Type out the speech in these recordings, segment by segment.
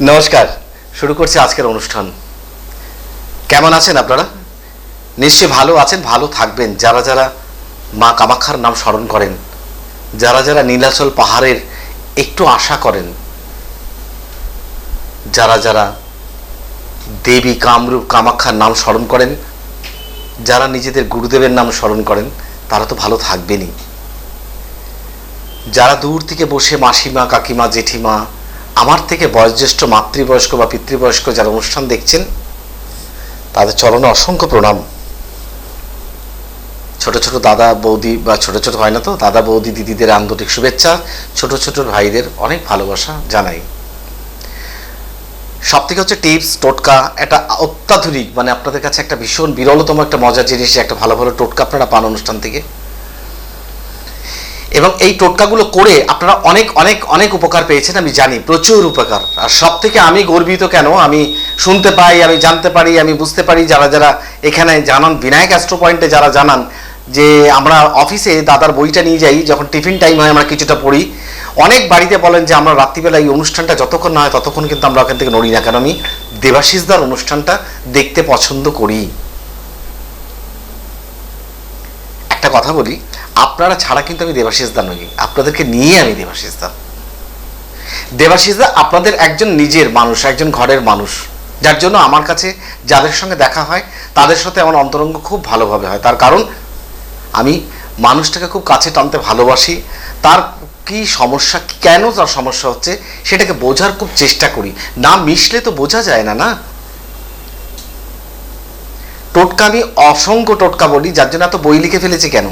নমস্কার, শুরু করছি আজকের অনুষ্ঠান। কেমন আছেন আপনারা? নিশ্চয়ই ভালো আছেন, ভালো থাকবেন। যারা যারা মা কামাক্ষার নাম স্মরণ করেন, যারা যারা নীলাচল পাহাড়ের একটু আশা করেন, যারা যারা দেবী কামরূপ কামাক্ষার নাম স্মরণ করেন, যারা নিজেদের গুরুদেবের নাম স্মরণ করেন, তারা তো ভালো থাকবেনই। যারা দূর থেকে বসে মাসিমা, কাকিমা, জেঠিমা আমার থেকে বয়োজ্যেষ্ঠ মাতৃবয়স্ক বা পিতৃবয়স্ক যারা অনুষ্ঠান দেখছেন, তাদের চরণে অসংখ্য প্রণাম। ছোট ছোট দাদা বৌদি বা ছোট ছোট হয় না তো, দাদা বৌদি দিদিদের আন্তরিক শুভেচ্ছা, ছোট ছোট ভাইদের অনেক ভালোবাসা জানাই। সব থেকে হচ্ছে টিপস, টোটকা, একটা অত্যাধুনিক মানে আপনাদের কাছে একটা ভীষণ বিরলতম একটা মজার জিনিস একটা ভালো ভালো টোটকা আপনারা পান অনুষ্ঠান থেকে। এবং এই টোটকাগুলো করে আপনারা অনেক অনেক অনেক উপকার পেয়েছেন, আমি জানি, প্রচুর উপকার। আর সব থেকে আমি গর্বিত কেন? আমি শুনতে পাই, আমি জানতে পারি, আমি বুঝতে পারি, যারা যারা এখানে জানান, বিনায়ক অ্যাস্ট্রো পয়েন্টে যারা জানান, যে আমরা অফিসে দাদার বইটা নিয়ে যাই, যখন টিফিন টাইম হয়, আমরা কিছুটা পড়ি। অনেক বাড়িতে বলেন যে, আমরা রাত্রিবেলা এই অনুষ্ঠানটা যতক্ষণ না হয়, ততক্ষণ কিন্তু আমরা ওখান থেকে নড়ি না। কেন আমি দেবাশিসদার অনুষ্ঠানটা দেখতে পছন্দ করি। একটা কথা বলি আপনারা ছাড়া কিন্তু আমি দেবাশিসদা নই, আপনাদেরকে নিয়ে আমি দেবাশিসদা দেবাশিসদা আপনাদের একজন নিজের মানুষ, একজন ঘরের মানুষ, যার জন্য আমার কাছে যাদের সঙ্গে দেখা হয়, তাদের সাথে আমার অন্তরঙ্গ খুব ভালোভাবে হয়। তার কারণ, আমি মানুষটাকে খুব কাছে টানতে ভালোবাসি, তার কি সমস্যা, কেন তার সমস্যা হচ্ছে, সেটাকে বোঝার খুব চেষ্টা করি। না মিশলে তো বোঝা যায় না না? টোটকা আমি অসংখ্য টোটকা বলি, যার জন্য এত বই লিখে ফেলেছি কেন?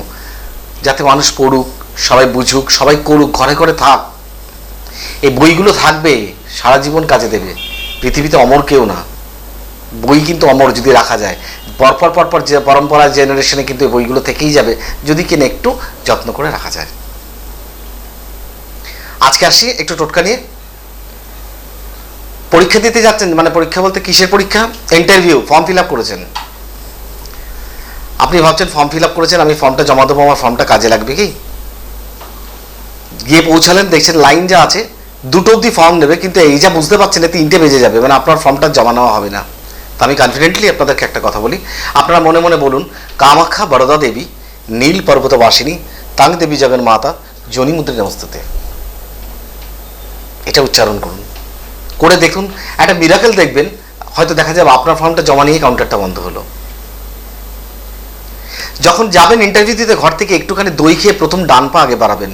যাতে মানুষ পড়ুক, সবাই বুঝুক, সবাই করুক, ঘরে ঘরে থাক। এই বইগুলো থাকবে, সারা জীবন কাজে দেবে। পৃথিবীতে অমর কেউ না। বই কিন্তু অমর যদি রাখা যায়। পরপর পরপর যে পরম্পরা জেনারেশনে কিন্তু এই বইগুলো থেকেই যাবে, যদি কিনা একটু যত্ন করে রাখা যায়। আজকে আসি একটু টোটকা নিয়ে। পরীক্ষা দিতে যাচ্ছেন মানে পরীক্ষা বলতে কিসের পরীক্ষা? ইন্টারভিউ ফর্ম ফিল আপ করেছেন। আপনি ভাবছেন ফর্ম ফিল আপ করেছেন, আমি ফর্মটা জমা দেবো, আমার ফর্মটা কাজে লাগবে কি? গিয়ে পৌঁছালেন, দেখছেন লাইন যা আছে, দুটো অব্দি ফর্ম নেবে, কিন্তু এই যা বুঝতে পারছেন না তিনটে বেজে যাবে মানে আপনার ফর্মটা জমা নেওয়া হবে না। তো আমি কনফিডেন্টলি আপনাদেরকে একটা কথা বলি। আপনারা মনে মনে বলুন, কামাখ্যা বরদা দেবী, নীল পর্বতবাসিনী, তাং দেবী জগন মাতা জনি মুদ্রে নমস্তুতে এটা উচ্চারণ করুন। করে দেখুন, একটা মিরাকেল দেখবেন, হয়তো দেখা যাবে আপনার ফর্মটা জমা নিয়ে কাউন্টারটা বন্ধ হলো। যখন যাবেন ইন্টারভিউ দিতে, ঘর থেকে একটুখানি দই খেয়ে প্রথম ডান পা আগে বাড়াবেন।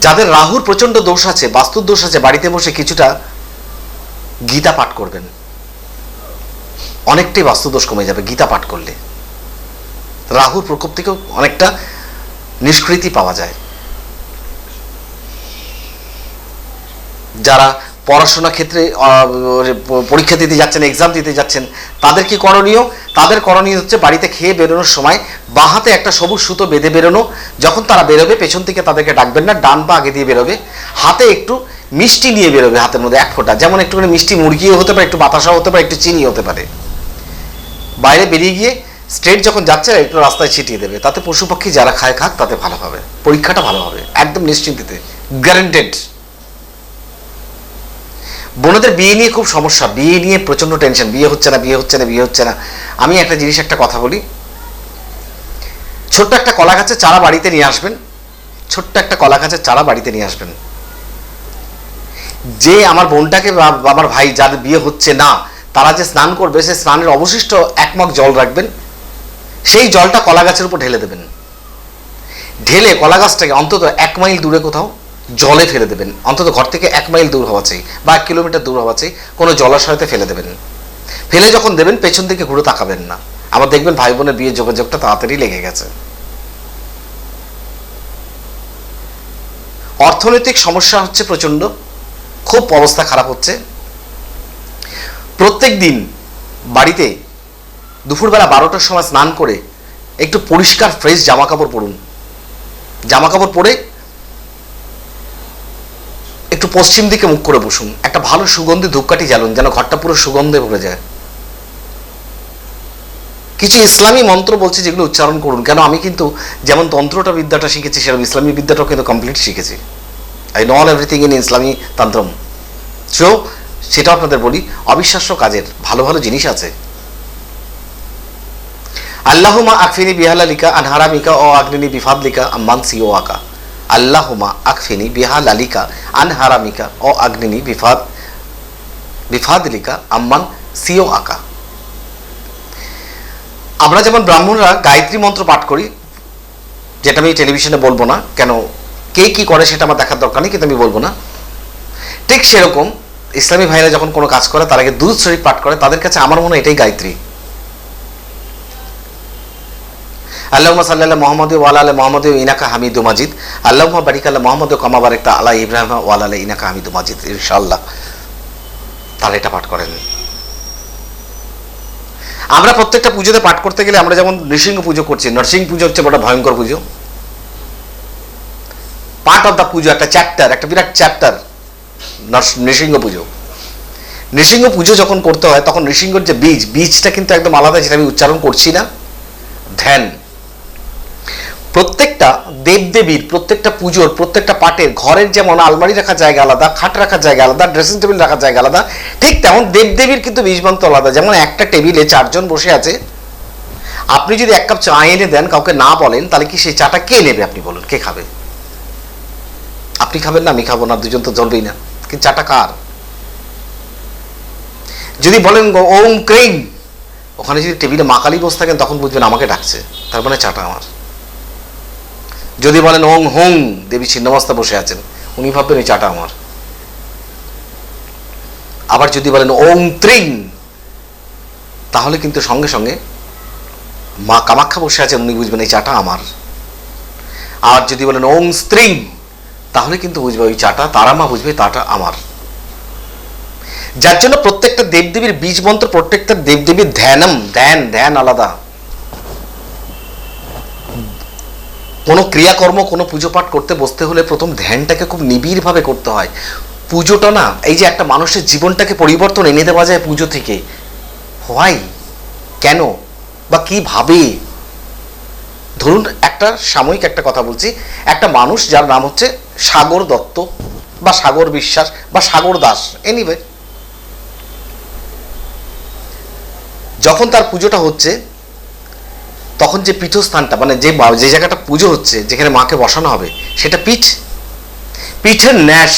যাদের রাহুর প্রচণ্ড দোষ আছে, বাস্তুর দোষ আছে, বাড়িতে বসে কিছুটা গীতা পাঠ করবেন। অনেকটাই বাস্তু দোষ কমে যাবে গীতা পাঠ করলে। রাহুর প্রকোপ থেকেও অনেকটা নিষ্কৃতি পাওয়া যায়। যারা পড়াশোনা ক্ষেত্রে পরীক্ষা দিতে যাচ্ছেন এক্সাম দিতে যাচ্ছেন, তাদের কি করণীয়? তাদের করণীয় হচ্ছে বাড়িতে খেয়ে বেরোনোর সময় বাঁ হাতে একটা সবুজ সুতো বেঁধে বেরোনো। যখন তারা বেরোবে, পেছন থেকে তাদেরকে ডাকবেন না, ডান পা আগে দিয়ে বেরোবে। হাতে একটু মিষ্টি নিয়ে বেরোবে হাতের মধ্যে এক ফোঁটা। যেমন একটুখানি মিষ্টি মুরগিও হতে পারে, একটু বাতাসাও হতে পারে, একটু চিনি হতে পারে। বাইরে বেরিয়ে গিয়ে স্ট্রেট যখন যাচ্ছে, একটু রাস্তায় ছিটিয়ে দেবে। তাতে পশু পাখি যারা খায়, খাক, তাতে ভালো হবে। পরীক্ষাটা ভালো হবে। একদম নিশ্চিন্তিতে। গ্যারেন্টেড বোনদের বিয়ে নিয়ে খুব সমস্যা। বিয়ে নিয়ে প্রচণ্ড টেনশন বিয়ে হচ্ছে না, বিয়ে হচ্ছে না, বিয়ে হচ্ছে না। আমি একটা জিনিস, একটা কথা বলি। ছোট্ট একটা কলা গাছের চারা বাড়িতে নিয়ে আসবেন। ছোট্ট একটা কলা গাছের চারা বাড়িতে নিয়ে আসবেন। যে আমার বোনটাকে বা আমার ভাই যাদের বিয়ে হচ্ছে না, তারা যে স্নান করবে, সে স্নানের অবশিষ্ট এক মগ জল রাখবেন। সেই জলটা কলা গাছের উপর ঢেলে দেবেন। ঢেলে কলা গাছটাকে অন্তত এক মাইল দূরে কোথাও জলে ফেলে দেবেন। অন্তত ঘর থেকে এক মাইল দূর হওয়া চাই বা এক কিলোমিটার দূর হওয়া চাই, কোনো জলাশয়তে ফেলে দেবেন। ফেলে যখন দেবেন, পেছন দিকে ঘুরে তাকাবেন না। আবার দেখবেন ভাই বোনের বিয়ের যোগাযোগটা তাড়াতাড়ি লেগে গেছে। অর্থনৈতিক সমস্যা হচ্ছে প্রচণ্ড, খুব অবস্থা খারাপ হচ্ছে। প্রত্যেক দিন বাড়িতে দুপুরবেলা বারোটার সময় স্নান করে একটু পরিষ্কার ফ্রেশ জামা কাপড় পরুন। জামা কাপড় পরে একটু পশ্চিম দিকে মুখ করে বসুন। একটা ভালো সুগন্ধি ধূপকাঠি জ্বালুন, যেন ঘরটা পুরো সুগন্ধে ভরে যায়। কিছু ইসলামী মন্ত্র বলছি যেগুলো উচ্চারণ করুন। কেন আমি কিন্তু যেমন তন্ত্রটা বিদ্যাটা শিখেছি, সেরকম ইসলামী বিদ্যাটাও কিন্তু কমপ্লিট শিখেছি। I know all everything in ইসলামী তন্ত্রম। সো সেটা আপনাদের বলি, অবিশ্বাস্য কাজের, ভালো ভালো জিনিস আছে। আল্লাহ আল্লাহুমা আকফিনি বিহালালিকা, আনহারামিকা, ও আগ্নিনি বিফাদলিকা, আম্মান সিও আকা আল্লাহুমা আকফিনি বিহালালিকা আনহারামিকা ও আগ্নিনি বিফাদ, বিফাদলিকা, আম্মান, সিও আকা। আমরা যেমন ব্রাহ্মণরা গায়ত্রী মন্ত্র পাঠ করি, যেটা আমি টেলিভিশনে বলব না, কেন কে কি করে সেটা আমার দেখার দরকার নেই, কিন্তু আমি বলব না। ঠিক সেরকম ইসলামী ভাইরা যখন কোনো কাজ করে, তার আগে দুধ শরীফ পাঠ করে, তাদের কাছে আমার মনে হয় এটাই গায়ত্রী। আল্লাহুম্মা সাল্লাল্লাহু মোহাম্মদ ওয়ালা আলা মোহাম্মদ ইনাকা হামিদু মাজিদ। আল্লাহুম্মা বারিক আলা মোহাম্মদ কামা বারাকতা আলা ইব্রাহিম ওয়ালা আলা ইনাকা হামিদু মাজিদ। ইনশাল্লাহ তারা এটা পাঠ করেন। আমরা প্রত্যেকটা পুজোতে পাঠ করতে গেলে আমরা যেমন নৃসিংহ পুজো করছি, নরসিংহ পুজো হচ্ছে বড় ভয়ঙ্কর পুজো। পার্ট অফ দ্য পুজো, একটা চ্যাপ্টার, একটা বিরাট চ্যাপ্টার নৃসিংহ পুজো। নৃসিংহ পুজো যখন করতে হয়, তখন নৃসিংহর যে বীজ, বীজটা কিন্তু একদম আলাদা যেটা আমি উচ্চারণ করছি না। ধ্যান। প্রত্যেকটা দেবদেবীর, প্রত্যেকটা পুজোর, প্রত্যেকটা পাটের ঘরের যেমন আলমারি রাখার জায়গা আলাদা, খাট রাখার জায়গা আলাদা ড্রেসিং টেবিল রাখার জায়গা আলাদা, ঠিক তেমন দেবদেবীর কিন্তু বীজমন্ত্র আলাদা। যেমন একটা টেবিলে চারজন বসে আছে। আপনি যদি এক কাপ চা এনে দেন, কাউকে না বলেন, তাহলে কি সেই চাটা কে নেবে আপনি বলুন? কে খাবে? আপনি খাবেন না, আমি খাব না, দুজন তো জ্বলবেই না। কিন্তু চাটা কার? যদি বলেন ওম ক্রেম ওখানে যদি টেবিলে মা কালী বসে থাকেন, তখন বুঝবেন আমাকে ডাকছে। তার মানে চাটা আমার। যদি বলেন ওং হোং, দেবী ছিন্নমস্তা বসে আছেন, উনি ভাববেন এই চাটা আমার। আবার যদি বলেন ওং ত্রিং, তাহলে কিন্তু সঙ্গে সঙ্গে মা কামাখ্যা বসে আছেন, উনি বুঝবেন এই চাটা আমার। আর যদি বলেন ওং স্ত্রিং, তাহলে কিন্তু বুঝবে ওই চাটা তারা মা বুঝবে তাটা আমার। যার জন্য প্রত্যেকটা দেবদেবীর বীজ মন্ত্র প্রত্যেকটা দেবদেবীর ধ্যানম, ধ্যান ধ্যান আলাদা। কোনো ক্রিয়াকর্ম, কোনো পুজো পাঠ করতে বসতে হলে প্রথম ধ্যানটাকে খুব নিবিড়ভাবে করতে হয়। পুজোটা না, এই যে একটা মানুষের জীবনটাকে পরিবর্তন এনে দেওয়া যায় পুজো থেকে হোয়াই কেন? বা কি ভাবে? ধরুন একটা সাময়িক একটা কথা বলছি, একটা মানুষ যার নাম হচ্ছে সাগর দত্ত বা সাগর বিশ্বাস বা সাগর দাস। এনিওয়ে যখন তার পুজোটা হচ্ছে তখন যে পীঠস্থানটা মানে যে যে জায়গাটা পুজো হচ্ছে, যেখানে মাকে বসানো হবে, সেটা পীঠ? পীঠের ন্যাস।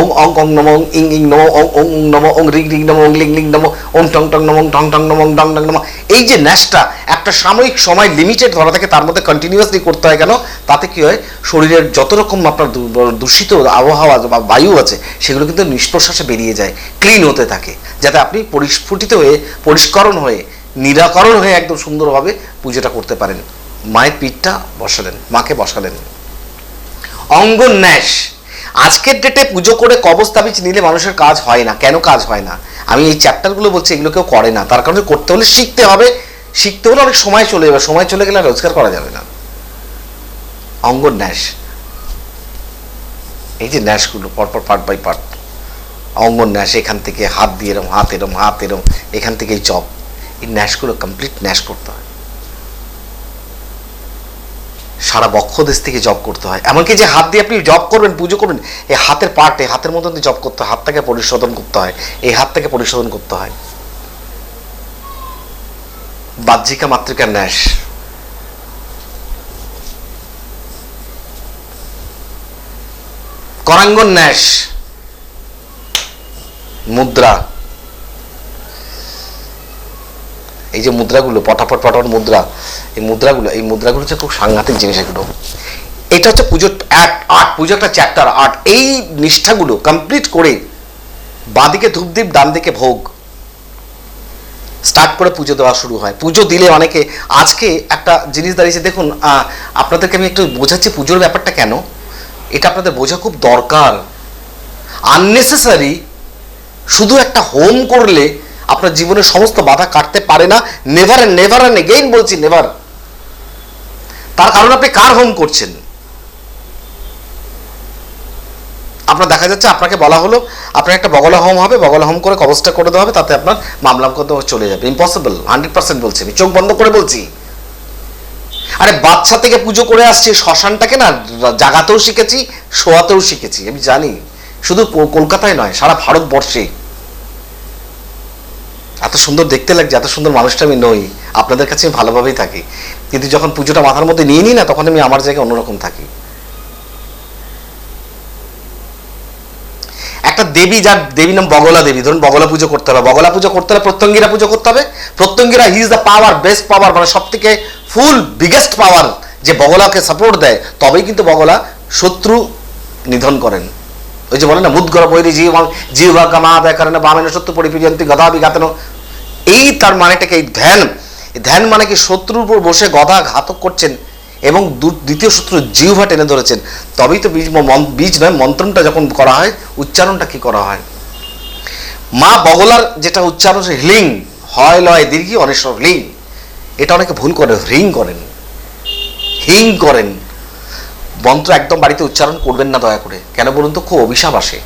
ওং, অং অং, নম ওং ইং ইং, নম ওং ওং নম ওং রিং রিং, নম ওং লিং লিং, নম ওং টং টং, নম, টং টং, নম ডং ডং নম। এই যে ন্যাসটা, একটা সাময়িক সময় লিমিটেড ধরা থাকে, তার মধ্যে কন্টিনিউয়াসলি করতে হয় কেন? তাতে কি হয়? শরীরের যত রকম আপনার দূষিত আবহাওয়া বা বায়ু আছে, সেগুলো কিন্তু নিষ্প্রশ্বাসে বেরিয়ে যায় ক্লিন হতে থাকে। যাতে আপনি পরিস্ফুটিত হয়ে, পরিষ্করণ হয়ে নিরাকরণ হয়ে একদম সুন্দরভাবে পুজোটা করতে পারেন। মায়ের পিঠটা বসালেন, মাকে বসালেন। অঙ্গন ন্যাস। আজকের ডেটে পুজো করে কবস্তাবিজ নিলে মানুষের কাজ হয় না। কেন কাজ হয় না? আমি এই চ্যাপ্টারগুলো বলছি, এগুলো কেউ করে না। তার কারণে করতে হলে শিখতে হবে। শিখতে হলে অনেক সময় চলে যাবে। সময় চলে গেলে রোজগার করা যাবে না। অঙ্গন ন্যাস। এই যে ন্যাসগুলো পরপর পার্ট বাই পার্ট অঙ্গন ন্যাস, এখান থেকে হাত দিয়ে এরম, হাত এরম হাত এরম, এখান থেকেই চপ। এই ন্যাসগুলো কমপ্লিট ন্যাস করতে হয়। সারা বক্ষ দেশ থেকে জব করতে হয়। এমনকি যে হাত দিয়ে আপনি জব করবেন, পুজো করবেন, এই হাতের পার্টে হাতের মতন জব করতে হয়। হাতটাকে পরিশোধন করতে হয়। এই হাতটাকে পরিশোধন করতে হয়। বাহ্যিকা মাতৃকার ন্যাস করাঙ্গন ন্যাস মুদ্রা। এই যে মুদ্রাগুলো, পটাপট পটাপট মুদ্রা, এই মুদ্রাগুলো এই মুদ্রাগুলো হচ্ছে খুব সাংঘাতিক জিনিস এগুলো। এটা হচ্ছে পুজো এক আর্ট পুজো একটা চ্যাপ্টার আর্ট এই নিষ্ঠাগুলো কমপ্লিট করে বাঁদিকে ধূপদীপ ডান দিকে ভোগ। স্টার্ট করে পুজো দেওয়া শুরু হয়। পুজো দিলে অনেকে, আজকে একটা জিনিস দাঁড়িয়েছে, দেখুন আপনাদেরকে আমি একটু বোঝাচ্ছি পুজোর ব্যাপারটা কেন? এটা আপনাদের বোঝা খুব দরকার। আননেসেসারি শুধু একটা হোম করলে আপনার জীবনের সমস্ত বাধা কাটতে পারে না। Never and never and again বলছি নেভার তার কারণ আপনি কার হোম করছেন? আপনার দেখা যাচ্ছে, আপনাকে বলা হলো, আপনার একটা বগলা হোম হবে, বগলা হোম করে কবজটা করে দেওয়া হবে, তাতে আপনার মামলা কত চলে যাবে। ইম্পসিবল হান্ড্রেড পার্সেন্ট বলছি আমি, চোখ বন্ধ করে বলছি। আরে বাচ্চা থেকে পুজো করে আসছি, শ্মশানটাকে না জাগাতেও শিখেছি, শোয়াতেও শিখেছি, আমি জানি। শুধু কলকাতায় নয়, সারা ভারতবর্ষে। এত সুন্দর দেখতে লাগছে, এত সুন্দর মানুষটা আমি নই। আপনাদের কাছে আমি ভালোভাবেই থাকি। কিন্তু যখন পুজোটা মাথার মধ্যে নিয়ে নিই না, তখন আমি আমার জায়গায় অন্যরকম থাকি। একটা দেবী যার দেবী নাম বগলা দেবী, ধরুন বগলা পুজো করতে হবে। বগলা পুজো করতে হলে প্রত্যঙ্গীরা পুজো করতে হবে। Pratyangira he is the power best power মানে সব থেকে ফুল বিগেস্ট পাওয়ার যে বগলাকে সাপোর্ট দেয়, তবেই কিন্তু বগলা শত্রু নিধন করেন। ওই যে বলে না মুদগর বৈরি জীব জীব কামা দেয় কারণে বামেন শত্রু পরিপিজন্তি গদা বিঘাতন এই তার মানেটাকে এই ধ্যান। ধ্যান মানে কি? শত্রুর উপর বসে গদা ঘাতক করছেন এবং দ্বিতীয় শত্রু জিহ্বা টেনে ধরেছেন। তবেই তো বীজ বীজ নয়, মন্ত্রণটা যখন করা হয়, উচ্চারণটা কি করা হয়? মা বগলার যেটা উচ্চারণ সে হ্লিং, হয় লয় দীর্ঘি, অনেশ্বর হ্লিং। এটা অনেকে ভুল করে, হ্রিং করেন। হিং করেন। মন্ত্র একদম বাড়িতে উচ্চারণ করবেন না দয়া করে। কেন বলুন তো? খুব অভিশাপ আসে।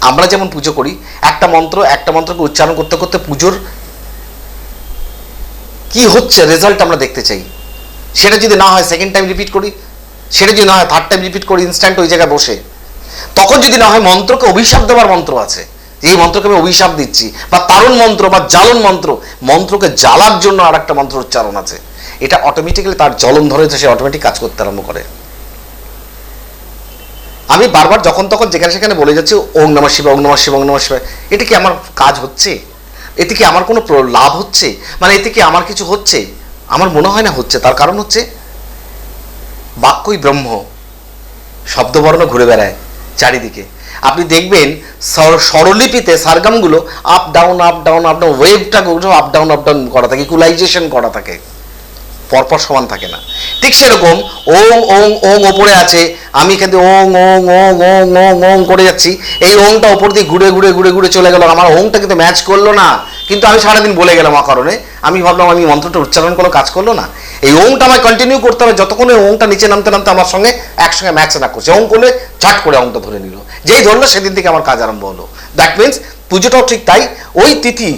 আমরা যেমন পুজো করি, একটা মন্ত্র, একটা মন্ত্রকে উচ্চারণ করতে করতে পুজোর কি হচ্ছে রেজাল্ট আমরা দেখতে চাই। সেটা যদি না হয় সেকেন্ড টাইম রিপিট করি, সেটা যদি না হয় থার্ড টাইম রিপিট করি ইনস্ট্যান্ট ওই জায়গায় বসে। তখন যদি না হয় মন্ত্রকে অভিশাপ দেওয়ার মন্ত্র আছে। এই মন্ত্রকে আমি অভিশাপ দিচ্ছি, বা তারুণ মন্ত্র, বা জ্বালন মন্ত্র, মন্ত্রকে জ্বালার জন্য আর একটা মন্ত্র উচ্চারণ আছে। এটা অটোমেটিক্যালি তার জ্বলন ধরে সে অটোমেটিক কাজ করতে আরম্ভ করে। আমি বারবার যখন তখন যেখানে সেখানে বলে যাচ্ছি ওং নমঃ শিবায় ওং নমঃ শিবায় ওং নমঃ শিবায়। এটা কি আমার কাজ হচ্ছে? এতে কি আমার কোনো লাভ হচ্ছে? মানে এতে কি আমার কিছু হচ্ছে? আমার মনে হয় না হচ্ছে। তার কারণ হচ্ছে, বাক্যই ব্রহ্ম। শব্দবর্ণ ঘুরে বেড়ায় চারিদিকে। আপনি দেখবেন স্বর- স্বরলিপিতে সারগামগুলো up down up down up down ওয়েভটা up down up down করা থাকে ইকুলাইজেশন করা থাকে। পরপর সমান থাকে না। ঠিক সেরকম ওং ওং ওং ওপরে আছে, আমি এখান থেকে ওং ওং ওং ওং ওং ওং করে যাচ্ছি, এই ওংটা ওপর দিয়ে ঘুরে ঘুরে ঘুরে ঘুরে চলে গেল। আমার ওংটা কিন্তু ম্যাচ করল না, কিন্তু আমি সারাদিন বলে গেলাম কারণে। আমি ভাবলাম আমি মন্ত্রটা উচ্চারণ কোনো কাজ করল না। এই ওংটা আমায় কন্টিনিউ করতে হবে, যতক্ষণ ওই ওংটা নিচে নামতে নামতে আমার সঙ্গে একসঙ্গে ম্যাচ না করছে। ওং করলে ঝাট করে ওংটা ধরে নিল। যেই ধরলো, সেদিন থেকে আমার কাজ আরম্ভ হলো। দ্যাট মিনস পুজোটাও ঠিক তাই। ওই তিথি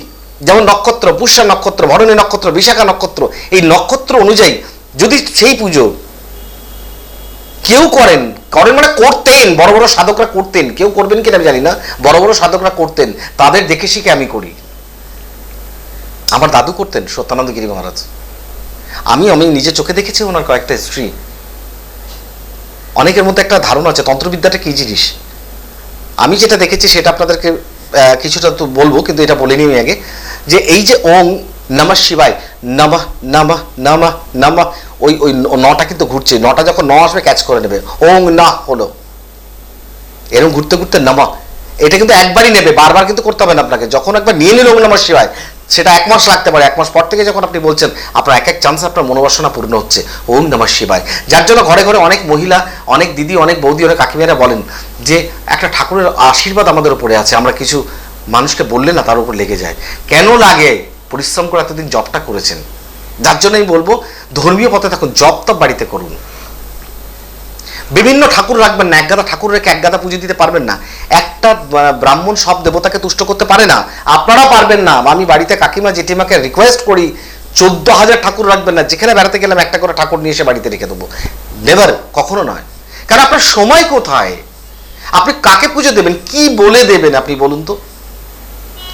যেমন নক্ষত্র, পুষ্যা নক্ষত্র, ভরণী নক্ষত্র, বিশাখা নক্ষত্র, এই নক্ষত্র অনুযায়ী যদি সেই পুজো কেউ করেন করেন মানে করতেন, বড় বড় সাধকরা করতেন, কেউ করবেন কিনা আমি জানি না, বড় বড় সাধকরা করতেন, তাদের দেখে শিখে আমি করি। আমার দাদু করতেন, সত্যানন্দ গিরি মহারাজ। আমি আমি নিজে চোখে দেখেছি ওনার কয়েকটা হিস্ট্রি অনেকের মধ্যে একটা ধারণা আছে, তন্ত্রবিদ্যাটা কি জিনিস? আমি যেটা দেখেছি সেটা আপনাদেরকে কিছুটা তো বলব, কিন্তু এটা বলিনি আমি আগে, যে এই যে ওম নমঃ শিবায়, নমঃ নমঃ নমঃ নমঃ, ওই ওই নটা কিন্তু ঘুরছে, নটা যখন ন আসবে ক্যাচ করে নেবে। ওং, না, হলো। এরকম ঘুরতে ঘুরতে নমঃ, এটা কিন্তু একবারই নেবে, বারবার কিন্তু করতে হবে না আপনাকে। যখন একবার নিয়ে নিল ওং, নমঃ শিবায়, সেটা এক মাস লাগতে পারে, এক মাস পর থেকে যখন আপনি বলছেন, আপনার এক এক চান্স আপনার মনোবাসনা পূর্ণ হচ্ছে ওম নমঃ শিবায়। যার জন্য ঘরে ঘরে অনেক মহিলা, অনেক দিদি, অনেক বৌদি, অনেক কাকিমারা বলেন যে একটা ঠাকুরের আশীর্বাদ আমাদের উপরে আছে, আমরা কিছু মানুষকে বললে না তার উপর লেগে যায়। কেন লাগে? পরিশ্রম করে এতদিন জবটা করেছেন। যার জন্য আমি বলব, ধর্মীয় পথে থাকুন, জব তব বাড়িতে করুন। বিভিন্ন ঠাকুর রাখবেন না, একগাদা ঠাকুর রেখে একগাদা পুজো দিতে পারবেন না। একটা ব্রাহ্মণ সব দেবতাকে তুষ্ট করতে পারে না। আপনারা পারবেন না। আমি বাড়িতে কাকিমা, জেঠিমাকে রিকোয়েস্ট করি, চোদ্দ হাজার ঠাকুর রাখবেন না। যেখানে বেড়াতে গেলাম, একটা করে ঠাকুর নিয়ে এসে বাড়িতে রেখে দেবো। নেভার কখনো নয়। কারণ আপনার সময় কোথায়? আপনি কাকে পুজো দেবেন? কি বলে দেবেন আপনি বলুন তো?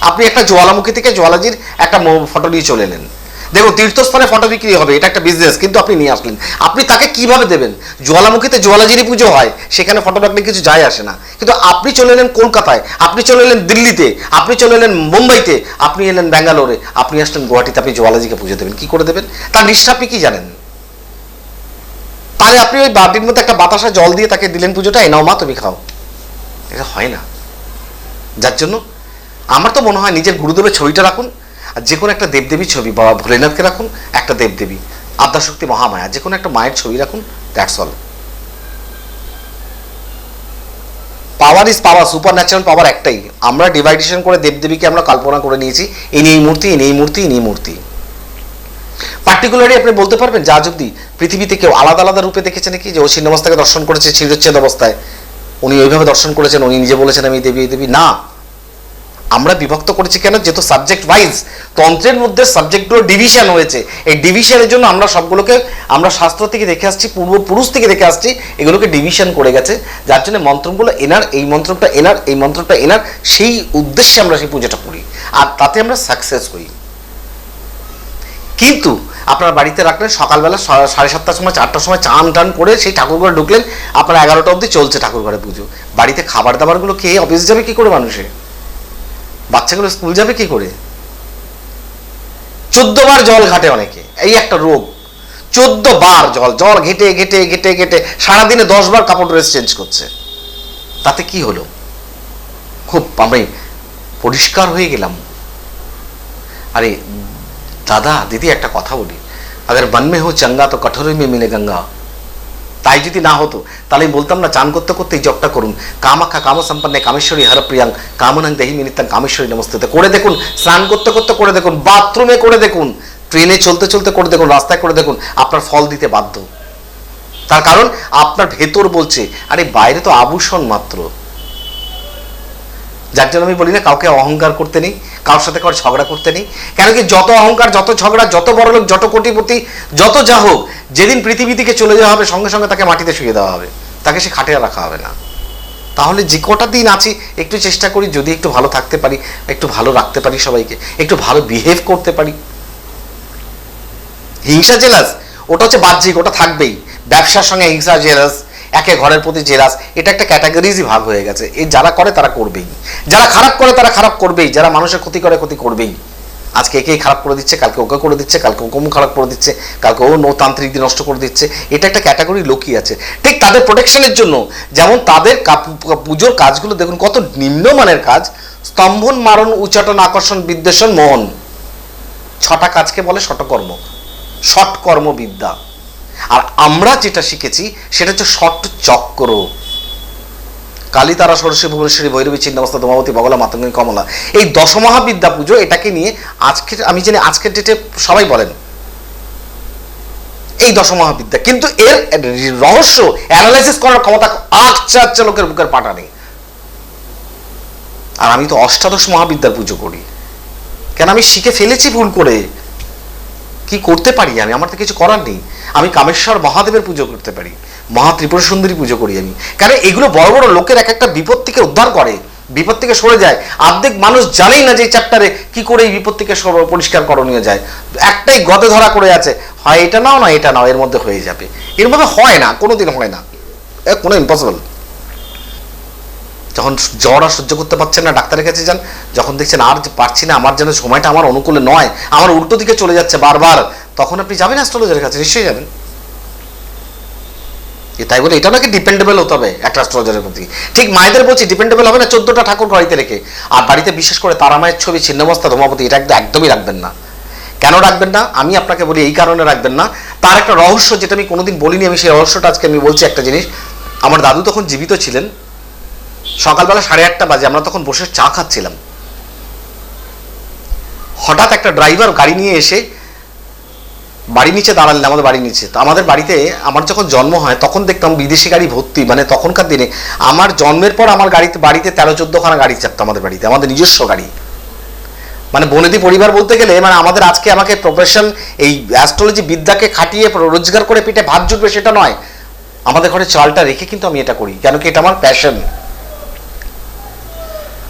আপনি একটা জ্বালামুখী থেকে জ্বালাজির একটা ফটো নিয়ে চলে এলেন। দেখুন, তীর্থস্থানে ফটো বিক্রি হবে, এটা একটা বিজনেস কিন্তু আপনি নিয়ে আসলেন। আপনি তাকে কীভাবে দেবেন? জ্বালামুখীতে জ্বালাজিরই পুজো হয়, সেখানে ফটো রাখলে কিছু যায় আসে না। কিন্তু আপনি চলে এলেন কলকাতায়, আপনি চলে এলেন দিল্লিতে, আপনি চলে এলেন মুম্বাইতে, আপনি এলেন ব্যাঙ্গালোরে, আপনি আসলেন গুয়াহাটিতে, আপনি জ্বালাজিকে পুজো দেবেন। কি করে দেবেন? তার নিষ্ঠা আপনি কি জানেন? তাহলে আপনি ওই বাটির মধ্যে একটা বাতাসা জল দিয়ে তাকে দিলেন পুজোটা, এনাও মা তুমি খাও। এটা হয় না। যার জন্য আমার তো মনে হয় নিজের গুরুদেবের ছবিটা রাখুন, আর যে কোনো একটা দেবদেবীর ছবি, বাবা ভোলেনাথকে রাখুন, একটা দেবদেবী, আদ্যাশক্তি মহামায়া, যে কোনো একটা মায়ের ছবি রাখুন that's all power is power super natural power একটাই। আমরা ডিভাইডেশন করে দেবদেবীকে আমরা কল্পনা করে নিয়েছি ইনি এই মূর্তি ইনি এই মূর্তি ইনি মূর্তি। পার্টিকুলারলি আপনি বলতে পারবেন, যা অব্দি পৃথিবীতে কেউ আলাদা আলাদা রূপে দেখেছে নাকি, যে ও ছিন্নমস্তাকে দর্শন করেছে চিরচ্ছেদ অবস্থায়। উনি ওইভাবে দর্শন করেছেন, উনি নিজে বলেছেন, আমি দেবী দেবী। না। আমরা বিভক্ত করেছি কেন? যেহেতু সাবজেক্ট ওয়াইজ তন্ত্রের মধ্যে সাবজেক্টগুলো ডিভিশন হয়েছে। এই ডিভিশনের জন্য আমরা সবগুলোকে, আমরা শাস্ত্র থেকে দেখে আসছি, পূর্বপুরুষ থেকে দেখে আসছি, এগুলোকে ডিভিশন করে গেছে। যার জন্য মন্ত্রগুলো এনার, এই মন্ত্রটা এনার, এই মন্ত্রটা এনার, সেই উদ্দেশ্যে আমরা সেই পুজোটা করি। আর তাতে আমরা সাকসেস হই কিন্তু আপনার বাড়িতে রাখলেন, সকালবেলা সাড়ে সাতটার সময়, চারটার সময় চান টান করে সেই ঠাকুর ঘরে ঢুকলেন, আপনার এগারোটা অবধি চলছে ঠাকুর ঘরে পুজো। বাড়িতে খাবার দাবারগুলো খেয়ে অফিস যাবে কি করে মানুষে বাচ্চাগুলো স্কুল যাবে কি করে? চোদ্দ বার জল ঘাটে অনেকে, এই একটা রোগ। চোদ্দ বার জল জল ঘেটে ঘেটে ঘেটে ঘেটে, সারাদিনে দশ বার কাপড় ড্রেস চেঞ্জ করছে। তাতে কি হলো? খুব আমি পরিষ্কার হয়ে গেলাম। আরে, দাদা, দিদি একটা কথা বলি। আগে বন মে হো চঙ্গা তো কঠোরে মে মিলে গঙ্গা তাই যদি না হতো তাহলে বলতাম না চান করতে করতে এই জবটা করুন কামাখা কাম সম্পন্নে কামেশ্বরী হরপ্রিয়াং কামনাং দেহি মিনিতাং কামেশ্বরী নমস্তে করে দেখুন স্নান করতে করতে করে দেখুন বাথরুমে করে দেখুন ট্রেনে চলতে চলতে করে দেখুন রাস্তায় করে দেখুন আপনার ফল দিতে বাধ্য তার কারণ আপনার ভেতর বলছে আরে বাইরে তো আভূষণ মাত্র যার জন্য আমি বলি না কাউকে অহংকার করতে নেই কারোর সাথে কারোর ঝগড়া করতে নেই। কেন কি যত অহংকার, যত ঝগড়া, যত বড় লোক যত কোটিপতি, যত যা হোক, যেদিন পৃথিবী থেকে চলে যাওয়া হবে, সঙ্গে সঙ্গে তাকে মাটিতে শুয়ে দেওয়া হবে। তাকে সে খাটে রাখা হবে না। তাহলে যে কটা দিন আছি, একটু চেষ্টা করি, যদি একটু ভালো থাকতে পারি, একটু ভালো রাখতে পারি সবাইকে, একটু ভালো বিহেভ করতে পারি। হিংসা জেলাস ওটা হচ্ছে বাহ্যিক, ওটা থাকবেই। ব্যবসার সঙ্গে হিংসা জেলাস একে ঘরের প্রতি জেলাস, এটা একটা ক্যাটাগরিজই ভাগ হয়ে গেছে। এই যারা করে, তারা করবেই। যারা খারাপ করে, তারা খারাপ করবেই। যারা মানুষের ক্ষতি করে, ক্ষতি করবেই। আজকে একেই খারাপ করে দিচ্ছে, কালকে ওকে করে দিচ্ছে, কালকে ওকে খারাপ করে দিচ্ছে, কালকে ও নৌতান্ত্রিক নষ্ট করে দিচ্ছে। এটা একটা ক্যাটাগরি লোকই আছে। ঠিক তাদের প্রোটেকশনের জন্য, যেমন তাদের পুজোর কাজগুলো দেখুন, কত নিম্নমানের কাজ। স্তম্ভন, মারণ উচ্চাটন আকর্ষণ, বিদ্বেষণ, মোহন। ছটা কাজকে বলে শটকর্ম। বিদ্যা আর আমরা যেটা শিখেছি, সেটা হচ্ছে ষট চক্র। কালী, তারা সরস্বতী ভুবনেশ্বরী, ভৈরবী চিন্নাবস্থা দমাবতী বগলা মাতঙ্গী কমলা। এই দশমহাবিদ্যা পুজো, এটাকে নিয়ে আজকের আমি জানি আজকের ডেটে সবাই বলেন। এই দশমহাবিদ্যা। কিন্তু এর রহস্য অ্যানালাইসিস করার ক্ষমতা আচ্ছা আচ্ছা লোকের বুকের পাটা নেই। আর আমি তো অষ্টাদশ মহাবিদ্যার পুজো করি। কেন আমি শিখে ফেলেছি ভুল করে? কি করতে পারি আমি? আমার তো কিছু করার নেই। আমি কামেশ্বর মহাদেবের পুজো করতে পারি। মহা ত্রিপুরা সুন্দরী পুজো করি আমি। কারণ এগুলো বড় বড় লোকের এক একটা বিপদ থেকে উদ্ধার করে। বিপদ থেকে সরে যায়। অর্ধেক মানুষ জানেই না যে এই চ্যাপ্টারে কি করে এই বিপদ থেকে পরিষ্কার করণীয় যায়। একটাই গদে ধরা করে আছে। হয় এটা নাও, না এটা নাও, এর মধ্যে হয়ে যাবে। এর মধ্যে হয় না, কোনোদিন হয় না। কোনো ইম্পসিবল যখন জ্বর আর সহ্য করতে পারছেন না, ডাক্তারের কাছে যান, যখন দেখছেন আর পারছি না, আমার যেন সময়টা আমার অনুকূলে নয়, আমার উল্টো দিকে চলে যাচ্ছে বারবার, তখন আপনি যাবেন অ্যাস্ট্রোলজারের কাছে, নিশ্চয়ই যাবেন। তাই বলে এটা নাকি ডিপেন্ডেবল হতে হবে একটা অ্যাস্ট্রোলজারের প্রতি। ঠিক মায়েদের বলছি ডিপেন্ডেবল হবে না চোদ্দটা ঠাকুর বাড়িতে রেখে। আর বাড়িতে বিশেষ করে তারা মায়ের ছবি, ছিন্নমস্তা ধর্মপতি এটা একদম একদমই রাখবেন না। কেন রাখবেন না? আমি আপনাকে বলি, এই কারণে রাখবেন না। তার একটা রহস্য যেটা আমি কোনোদিন বলিনি, আমি সেই রহস্যটা আজকে আমি বলছি একটা জিনিস। আমার দাদু তখন জীবিত ছিলেন। সকালবেলা সাড়ে আটটা বাজে, আমরা তখন বসে চা খাচ্ছিলাম। হঠাৎ একটা ড্রাইভার গাড়ি নিয়ে এসে বাড়ি নিচে দাঁড়ালেন, আমাদের বাড়ি নিচে। তো আমাদের বাড়িতে আমার যখন জন্ম হয়, তখন দেখতাম বিদেশি গাড়ি ভর্তি মানে তখনকার দিনে আমার জন্মের পর আমার গাড়িতে, বাড়িতে তেরো, চোদ্দখানা গাড়ি চাপতো আমাদের বাড়িতে, আমাদের নিজস্ব গাড়ি। মানে বনেদি পরিবার বলতে গেলে মানে আমাদের আজকে আমাকে প্রফেশন এই অ্যাস্ট্রোলজি বিদ্যাকে খাটিয়ে রোজগার করে পিঠে ভাত জুটবে সেটা নয়। আমাদের ঘরে চালটা রেখে কিন্তু আমি এটা করি, কেন কি এটা আমার প্যাশন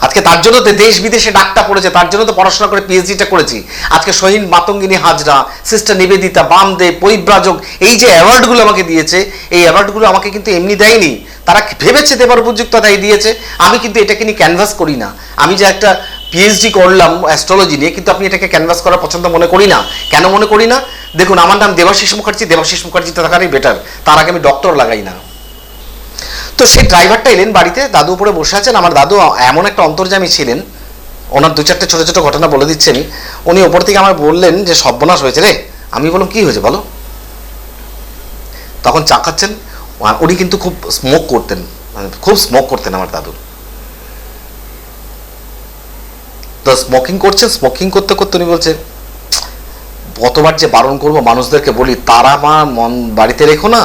আজকে তার জন্য তো দেশ বিদেশে ডাকটা পড়েছে, তার জন্য তো পড়াশোনা করে পিএইচডিটা করেছি। আজকে শহীদ মাতঙ্গিনী হাজরা সিস্টার নিবেদিতা, বামদেব, পরিব্রাজক, এই যে অ্যাওয়ার্ডগুলো আমাকে দিয়েছে, এই অ্যাওয়ার্ডগুলো আমাকে কিন্তু এমনি দেয়নি। তারা ভেবেছে দেবার উপযুক্ত তাই দিয়েছে। আমি কিন্তু এটাকে নিয়ে ক্যানভাস করি না। আমি যে একটা পিএইচডি করলাম অ্যাস্ট্রোলজি নিয়ে, কিন্তু আপনি এটাকে ক্যানভাস করা পছন্দ মনে করি না। কেন মনে করি না? দেখুন, আমার নাম দেবাশিস মুখার্জি দেবাশিস মুখার্জি থাকারই বেটার তার আগে আমি ডক্টর লাগাই না। তো সেই ড্রাইভারটা এলেন বাড়িতে, দাদু উপরে বসে আছেন, আমার দাদু এমন একটা অন্তর্জামী ছিলেন, ওনার দু চারটে ছোটো ছোটো ঘটনা বলে দিচ্ছেন, উনি ওপর থেকে আমার বললেন যে সর্বনাশ হয়েছে রে, আমি বললাম, কি হয়েছে বলো? তখন চা খাচ্ছেন উনি কিন্তু খুব স্মোক করতেন মানে খুব স্মোক করতেন আমার দাদু তো স্মোকিং করছেন স্মোকিং করতে করতে উনি বলছে কতবার যে বারণ করব মানুষদেরকে বলি, তারা মা মন বাড়িতে রেখো না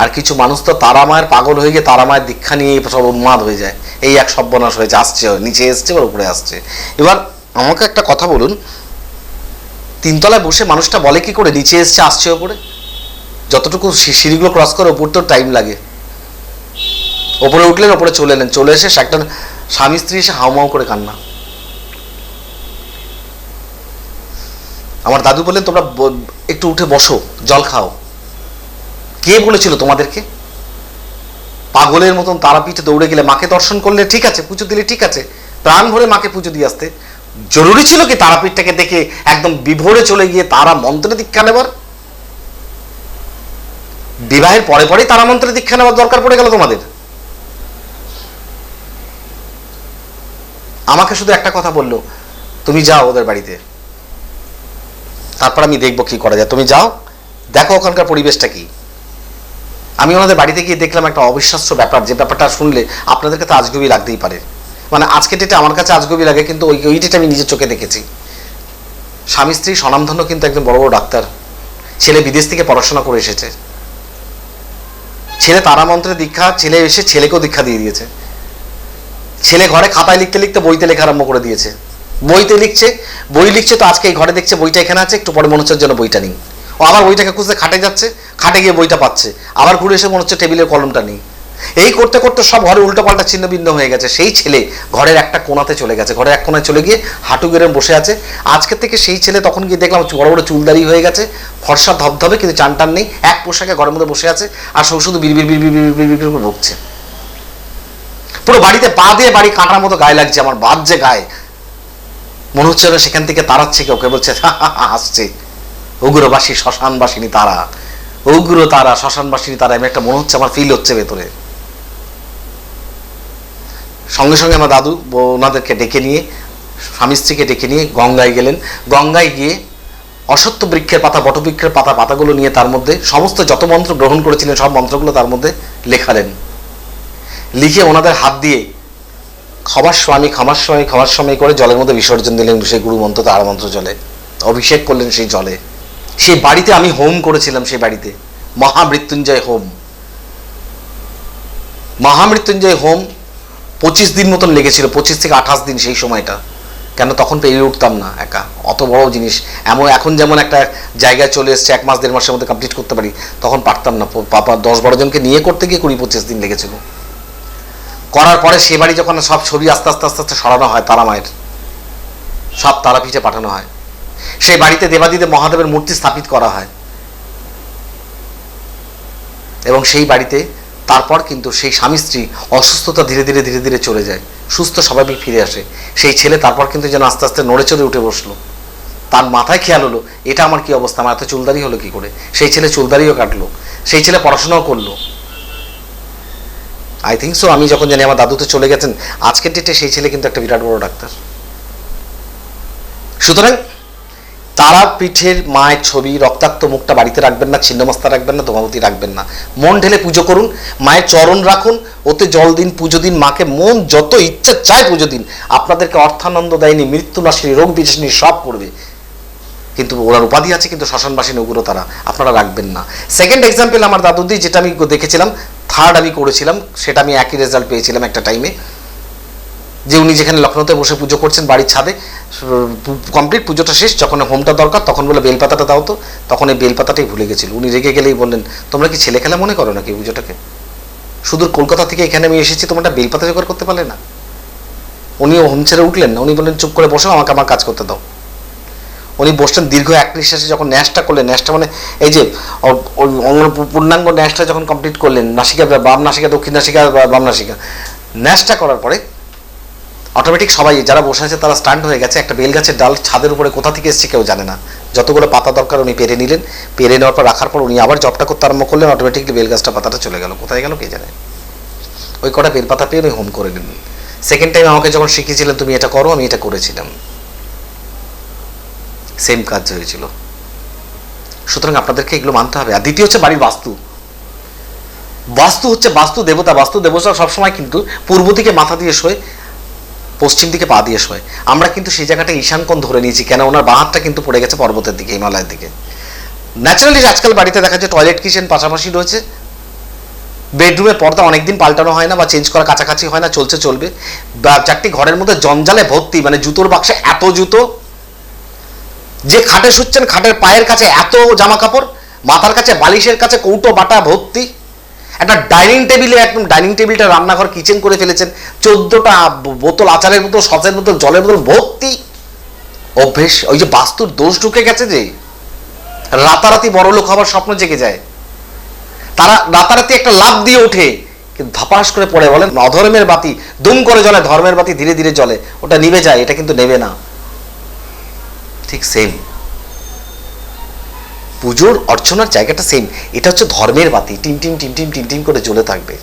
আর কিছু মানুষ তো তারা মায়ের পাগল হয়ে গিয়ে তারা মায়ের দীক্ষা নিয়ে সব উন্মাদ হয়ে যায়। এই এক সব্যনাশ হয়েছে আসছে, নিচে এসছে, এবার উপরে আসছে। এবার আমাকে একটা কথা বলুন, তিনতলায় বসে মানুষটা বলে কি করে, নিচে এসছে, আসছে ওপরে? যতটুকু সিঁড়িগুলো ক্রস করে, ওপর তো টাইম লাগে। ওপরে উঠলেন, ওপরে চলে এলেন। চলে এসে একটা স্বামী স্ত্রী এসে হাউমাউ করে কান্না। আমার দাদু বললেন, তোমরা একটু উঠে বসো, জল খাও। কে বলেছিল তোমাদেরকে? পাগলের মতন তারাপীঠে দৌড়ে গেলে মাকে দর্শন করলে ঠিক আছে, পুজো দিলে ঠিক আছে। প্রাণ ভরে মাকে পুজো দিয়ে আসতে। জরুরি ছিল কি তারাপীঠটাকে দেখে একদম বিভোরে চলে গিয়ে তারা মন্ত্রে দীক্ষা নেবার? বিবাহের পরে পরেই তারা মন্ত্রে দীক্ষা নেওয়ার দরকার পড়ে গেল তোমাদের? আমাকে শুধু একটা কথা বলল, তুমি যাও ওদের বাড়িতে। তারপর আমি দেখব কি করা যায়। তুমি যাও, দেখো ওখানকার পরিবেশটা কি। আমি ওনাদের বাড়িতে গিয়ে দেখলাম একটা অবিশ্বাস্য ব্যাপার, যে ব্যাপারটা শুনলে আপনাদেরকে তো আজগুবি লাগতেই পারে। মানে আজকে ডেটে আমার কাছে আজগুবি লাগে, কিন্তু ওই ওই ডেটে আমি নিজের চোখে দেখেছি। স্বামী স্ত্রী স্বনামধন্য কিন্তু একজন বড় বড় ডাক্তার। ছেলে বিদেশ থেকে পড়াশোনা করে এসেছে। ছেলে তারামন্ত্রে দীক্ষা, ছেলে এসে ছেলেকেও দীক্ষা দিয়ে দিয়েছে। ছেলে ঘরে খাতায় লিখতে লিখতে বইতে লেখা আরম্ভ করে দিয়েছে। বইতে লিখছে, বই লিখছে তো আজকে এই ঘরে দেখছে বইটা এখানে আছে, একটু পরে মনে হচ্ছে জন্য বইটা নেই। ও আবার বইটাকে খুঁজতে খাটে যাচ্ছে, খাটে গিয়ে বইটা পাচ্ছে। আবার ঘুরে এসে মনে হচ্ছে টেবিলের কলমটা নেই। এই করতে করতে সব ঘরে উল্টোপাল্টা ছিন্ন ভিন্ন হয়ে গেছে। সেই ছেলে ঘরের একটা কোনাতে চলে গেছে। ঘরের এক কোনায় চলে গিয়ে হাঁটু গেড়ে বসে আছে। আজকে থেকে সেই ছেলে তখন গিয়ে দেখলাম বড় বড় চুলদারি হয়ে গেছে। ফর্সা ধবধবে, কিন্তু চান টান নেই। এক পোশাকে ঘরের মধ্যে বসে আছে আর সব শুধু বিড় বিড় বিড় বিড় বিড় বিড় বিড় করে ভুগছে পুরো বাড়িতে পা দিয়ে বাড়ি কাঁটার মতো গায়ে লাগছে। আমার বাদ যে গায়ে। মনে হচ্ছে সেখান থেকে তাড়াচ্ছে কেউ। কে বলছে আসছে। উগ্রবাসী, শ্মশানবাসিনী তারা। উগ্র তারা, শ্মশানবাসিনী তারা, এমন একটা মনে হচ্ছে আমার ফিল হচ্ছে ভেতরে। সঙ্গে সঙ্গে আমার দাদু ওনাদেরকে ডেকে নিয়ে, স্বামী স্ত্রীকে ডেকে নিয়ে গঙ্গায় গেলেন। গঙ্গায় গিয়ে অসত্য বৃক্ষের পাতা, বটবৃক্ষের পাতা, পাতাগুলো নিয়ে তার মধ্যে সমস্ত যত মন্ত্র গ্রহণ করেছিলেন, সব মন্ত্রগুলো তার মধ্যে লেখালেন। লিখে ওনাদের হাত দিয়ে ক্ষমার স্বামী ক্ষমার স্বামী ক্ষমার স্বামী করে জলের মধ্যে বিসর্জন দিলেন সেই গুরু মন্ত্র তার মন্ত্র জলে। অভিষেক করলেন সেই জলে। সেই বাড়িতে আমি হোম করেছিলাম সেই বাড়িতে। মহামৃত্যুঞ্জয় হোম মহামৃত্যুঞ্জয় হোম পঁচিশ দিন মতন লেগেছিল, পঁচিশ থেকে আঠাশ দিন সেই সময়টা। কেন তখন পেরিয়ে উঠতাম না একা। অত বড় জিনিস। এমন, এখন যেমন একটা জায়গায় চলে এসছে, এক মাস, দেড় মাসের মধ্যে কমপ্লিট করতে পারি, তখন পারতাম না। পাপা দশ বারো জনকে নিয়ে করতে গিয়ে কুড়ি, পঁচিশ দিন লেগেছিল। করার পরে সে বাড়ি যখন সব ছবি আস্তে আস্তে আস্তে আস্তে সরানো হয় তারা মায়ের। সব তারাপীঠে পাঠানো হয়। সেই বাড়িতে দেবাদিদে মহাদেবের মূর্তি স্থাপিত করা হয়। এবং সেই বাড়িতে তারপর কিন্তু সেই স্বামী স্ত্রী অসুস্থতা ধীরে ধীরে ধীরে ধীরে চলে যায়। সুস্থ স্বাভাবিক ফিরে আসে। সেই ছেলে তারপর কিন্তু যেন আস্তে আস্তে নড়ে চড়ে উঠে বসল। তার মাথায় খেয়াল হলো, এটা আমার কি অবস্থা? আমার এত চুলদারি হলো কি করে? সেই ছেলে চুলদারিও কাটলো। সেই ছেলে পড়াশোনাও করল। আই থিঙ্ক সো আমি যখন জানি আমার দাদু তো চলে গেছেন, আজকের ডেটে সেই ছেলে কিন্তু একটা বিরাট বড় ডাক্তার। সুতরাং তারা পিঠের মায়ের ছবি, রক্তাক্ত মুখটা বাড়িতে রাখবেন না, ছিন্নমস্তা রাখবেন না, ধূমাবতী রাখবেন না। মন ঢেলে পুজো করুন, মায়ের চরণ রাখুন, ওতে জল দিন, পুজো দিন, মাকে মন যত ইচ্ছা চায় পুজো দিন। আপনাদেরকে অর্থানন্দ দেয়নি, মৃত্যু নাশিনী রোগ বিশেষণী সব করবে। কিন্তু ওনার উপাধি আছে, কিন্তু শ্মশানবাসী নগুরো তারা, আপনারা রাখবেন না। সেকেন্ড এক্সাম্পল আমার দাদুদি, যেটা আমি দেখেছিলাম থার্ড আমি করেছিলাম, সেটা আমি একই রেজাল্ট পেয়েছিলাম একটা টাইমে যে উনি যেখানে লখনৌতে বসে পুজো করছেন বাড়ির ছাদে কমপ্লিট পুজোটা শেষ, যখন হোমটা দরকার, তখন বলে বেলপাতাটা দাও তো। তখন এই বেলপাতাটাই ভুলে গেছিল। উনি রেগে গেলেই বললেন, তোমরা কি ছেলে খেলা মনে করো নাকি পুজোটাকে? সুদূর কলকাতা থেকে এখানে আমি এসেছি, তোমরা বেলপাতা জোগাড় করতে পারলে না? উনি হোম ছেড়ে উঠলেন না। উনি বললেন, চুপ করে বসো, আমাকে আমার কাজ করতে দাও। উনি বসলেন দীর্ঘ এক নিঃশ্বাসে, যখন ন্যাসটা করলেন, ন্যাসটা মানে এই যে পূর্ণাঙ্গ ন্যাসটা যখন কমপ্লিট করলেন, নাসিকা বাম নাসিকা, দক্ষিণ নাসিকা বাম নাসিকা, ন্যাসটা করার পরে অটোমেটিক সবাই যারা বসে আছে তারা স্টান্ট হয়ে গেছে। একটা বেল গাছের ডাল ছাদের উপরে কোথা থেকে এসছে কেউ জানে না। যতগুলো পাতা দরকার উনি পেরে নিলেন। পেরে নেওয়ার পর রাখার পর উনি আবার জবটা করতে আরম্ভ করলেন। অটোমেটিকলি বেল গাছটা পাতাটা চলে গেল। কোথায় গেল কে জানে? ওই কটা বেল পাতা পেয়ে উনি হোম করে নিলেন। সেকেন্ড টাইম আমাকে যখন শিখিয়েছিলেন, তুমি এটা করো, আমি এটা করেছিলাম। সেম কাজ হয়েছিল। সুতরাং আপনাদেরকে এগুলো মানতে হবে। আর দ্বিতীয় হচ্ছে বাড়ির বাস্তু। বাস্তু হচ্ছে বাস্তু দেবতা। বাস্তু দেবতা সবসময় কিন্তু পূর্ব দিকে মাথা দিয়ে শোয়। পশ্চিম দিকে পা দিয়ে শোয়। আমরা কিন্তু সেই জায়গাটা ঈশানকোণ ধরে নিয়েছি, কেন ওনার বাহাতটা কিন্তু পড়ে গেছে পর্বতের দিকে, হিমালয়ের দিকে। ন্যাচারালি আজকাল বাড়িতে দেখা যায় টয়লেট কিচেন পাশাপাশি রয়েছে। বেডরুমের পর্দা অনেকদিন পাল্টানো হয় না বা চেঞ্জ করা কাছাকাছি হয় না, চলছে, চলবে। বা চারটি ঘরের মধ্যে জঞ্জালে ভর্তি মানে জুতোর বাক্সে এত জুতো। যে খাটে শুচ্ছেন, খাটের পায়ের কাছে এত জামা কাপড় মাথার কাছে বালিশের কাছে কৌটো বাটা ভর্তি। একটা ডাইনিং টেবিলে একদম ডাইনিং টেবিলটা রান্নাঘর, কিচেন করে ফেলেছেন। চোদ্দটা বোতল, আচারের বোতল, সসের বোতল, জলের বোতল, ভর্তি। অভ্যেস, ওই যে বাস্তুর দোষ ঢুকে গেছে যে, রাতারাতি বড় লোক হবার স্বপ্ন জেগে যায়। তারা রাতারাতি একটা লাভ দিয়ে ওঠে, কিন্তু ধপাস করে পড়ে বলেন, অধর্মের বাতি, দুম করে জ্বলে, ধর্মের বাতি ধীরে ধীরে জ্বলে। ওটা নিভে যায়, এটা কিন্তু নেবে না। ঠিক সেম পুজোর অর্চনার জায়গাটা সেম এটা হচ্ছে ধর্মের বাতি। টিম টিম টিম টিম টিম টিম করে জ্বলে থাকবে।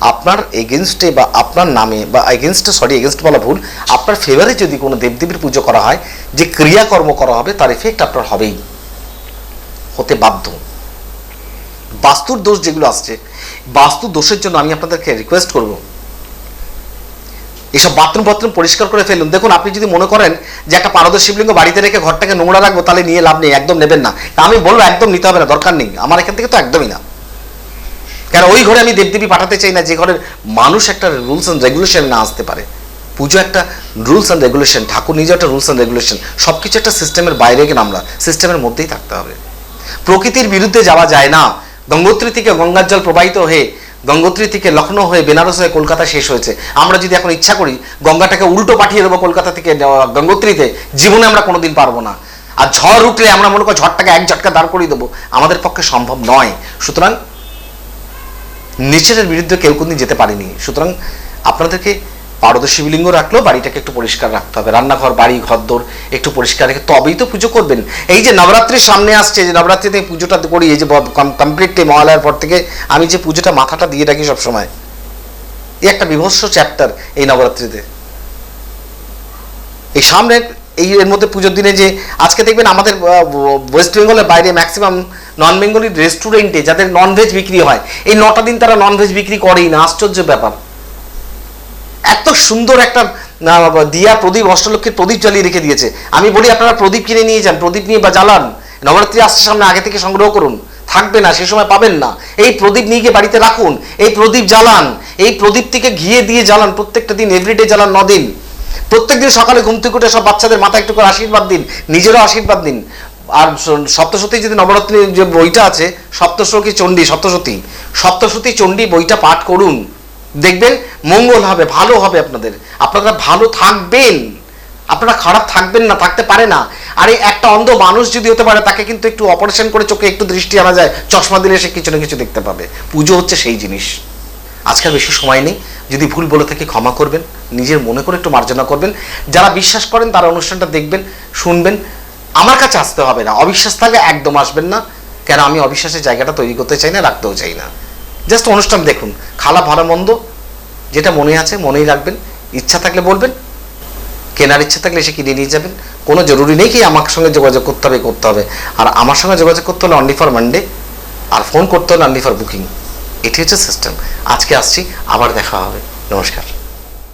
আপনার এগেনস্টে বা আপনার নামে বা এগেনস্টে সরি এগেনস্ট বলা ভুল, আপনার ফেভারে যদি কোনো দেবদেবীর পুজো করা হয়, যে ক্রিয়াকর্ম করা হবে, তার এফেক্ট আপনার হবেই। হতে বাধ্য। বাস্তুর দোষ যেগুলো আসছে, বাস্তু দোষের জন্য আমি আপনাদেরকে রিকোয়েস্ট করব। এসব বাথরুম বাথরুম পরিষ্কার করে ফেলুন। দেখুন, আপনি যদি মনে করেন যে একটা পারদ শিবলিঙ্গ বাড়িতে রেখে ঘরটাকে নোংরা রাখব, তাহলে নিয়ে লাভ নেই, একদম নেবেন না। আমি বলব একদম নিতে হবে না, দরকার নেই। আমার এখান থেকে তো একদমই না। কেন, ওই ঘরে আমি দেবদেবী পাঠাতে চাই না, যে ঘরের মানুষ একটা রুলস অ্যান্ড রেগুলেশন না আসতে পারে। পুজো একটা রুলস অ্যান্ড রেগুলেশন ঠাকুর নিজে একটা রুলস অ্যান্ড রেগুলেশন সব কিছু একটা সিস্টেমের বাইরে গেলে আমরা সিস্টেমের মধ্যেই থাকতে হবে। প্রকৃতির বিরুদ্ধে যাওয়া যায় না। গঙ্গোত্রী থেকে গঙ্গার জল প্রবাহিত হয়ে গঙ্গোত্রী থেকে লখনৌ হয়ে বেনারস হয়ে কলকাতা শেষ হয়েছে। আমরা যদি এখন ইচ্ছা করি, গঙ্গাটাকে উল্টো পাঠিয়ে দেবো কলকাতা থেকে গঙ্গোত্রীতে, জীবনে আমরা কোনোদিন পারব না। আর ঝড় উঠলে আমরা মনে করি ঝড়টাকে এক ঝটকা দাঁড় করিয়ে দেবো। আমাদের পক্ষে সম্ভব নয়। সুতরাং নেচারের বিরুদ্ধে কেউ কোনদিন যেতে পারেনি। সুতরাং আপনাদেরকে পারদ শিবলিঙ্গ রাখলেও বাড়িটাকে একটু পরিষ্কার রাখতে হবে। রান্নাঘর, বাড়ি, ঘরদোর একটু পরিষ্কার রেখে তবেই তো পুজো করবেন। এই যে নবরাত্রির সামনে আসছে, যে নবরাত্রিতে পুজোটা করি, এই যে কমপ্লিটলি মহালয়ার পর থেকে আমি যে পুজোটা মাথাটা দিয়ে রাখি সবসময়, এই একটা বিভৎস চ্যাপ্টার এই নবরাত্রিতে। এই সামনে এই এর মধ্যে পুজোর দিনে যে, আজকে দেখবেন আমাদের ওয়েস্ট বেঙ্গলের বাইরে ম্যাক্সিমাম নন বেঙ্গলি রেস্টুরেন্টে যাদের ননভেজ বিক্রি হয়, এই নটা দিন তারা ননভেজ বিক্রি করেই না, আশ্চর্য ব্যাপার। এত সুন্দর একটা দিয়া প্রদীপ অষ্টলক্ষীর প্রদীপ জ্বালিয়ে রেখে দিয়েছে। আমি বলি, আপনারা প্রদীপ কিনে নিয়ে যান, প্রদীপ নিয়ে বা জ্বালান। নবরাত্রি আসছে সামনে, আগে থেকে সংগ্রহ করুন। থাকবে না, সে সময় পাবেন না। এই প্রদীপ নিয়ে গিয়ে বাড়িতে রাখুন, এই প্রদীপ জ্বালান, এই প্রদীপ থেকে ঘিয়ে দিয়ে জ্বালান, প্রত্যেকটা দিন এভরিডে জ্বালান নদিন প্রত্যেকদিন সকালে ঘুম থেকে উঠে সব বাচ্চাদের মাথা একটু করে আশীর্বাদ দিন, নিজেরও আশীর্বাদ দিন। আর সপ্তশতী যদি নবরাত্রির যে বইটা আছে সপ্তশতী চণ্ডী সপ্তশতী সপ্তশতী চণ্ডী বইটা পাঠ করুন। দেখবেন মঙ্গল হবে, ভালো হবে আপনাদের। আপনারা ভালো থাকবেন। আপনারা খারাপ থাকবেন না, থাকতে পারে না। আর এই একটা অন্ধ মানুষ যদি হতে পারে, তাকে কিন্তু একটু অপারেশন করে চোখে একটু দৃষ্টি আনা যায়, চশমা দিলে সে কিছু না কিছু দেখতে পাবে। পুজো হচ্ছে সেই জিনিস। আজকাল বেশি সময় নেই। যদি ভুল বলে থাকি ক্ষমা করবেন, নিজের মনে করে একটু মার্জনা করবেন। যারা বিশ্বাস করেন, তারা অনুষ্ঠানটা দেখবেন, শুনবেন। আমার কাছে আসতে হবে না। অবিশ্বাস থাকলে একদম আসবেন না। কেন? আমি অবিশ্বাসের জায়গাটা তৈরি করতে চাই না, রাখতেও চাই না। জাস্ট অনুষ্ঠান দেখুন। খালা ভালো মন্দ, যেটা মনে আছে মনেই রাখবেন। ইচ্ছা থাকলে বলবেন, কেনার ইচ্ছা থাকলে সে কিনে নিয়ে যাবেন। কোনো জরুরি নেই কি আমার সঙ্গে যোগাযোগ করতে হবে করতে হবে। আর আমার সঙ্গে যোগাযোগ করতে হলে অনলি ফর মানডে আর ফোন করতে হলে অনলি ফর বুকিং এটি হচ্ছে সিস্টেম আজকে আসছি, আবার দেখা হবে। নমস্কার।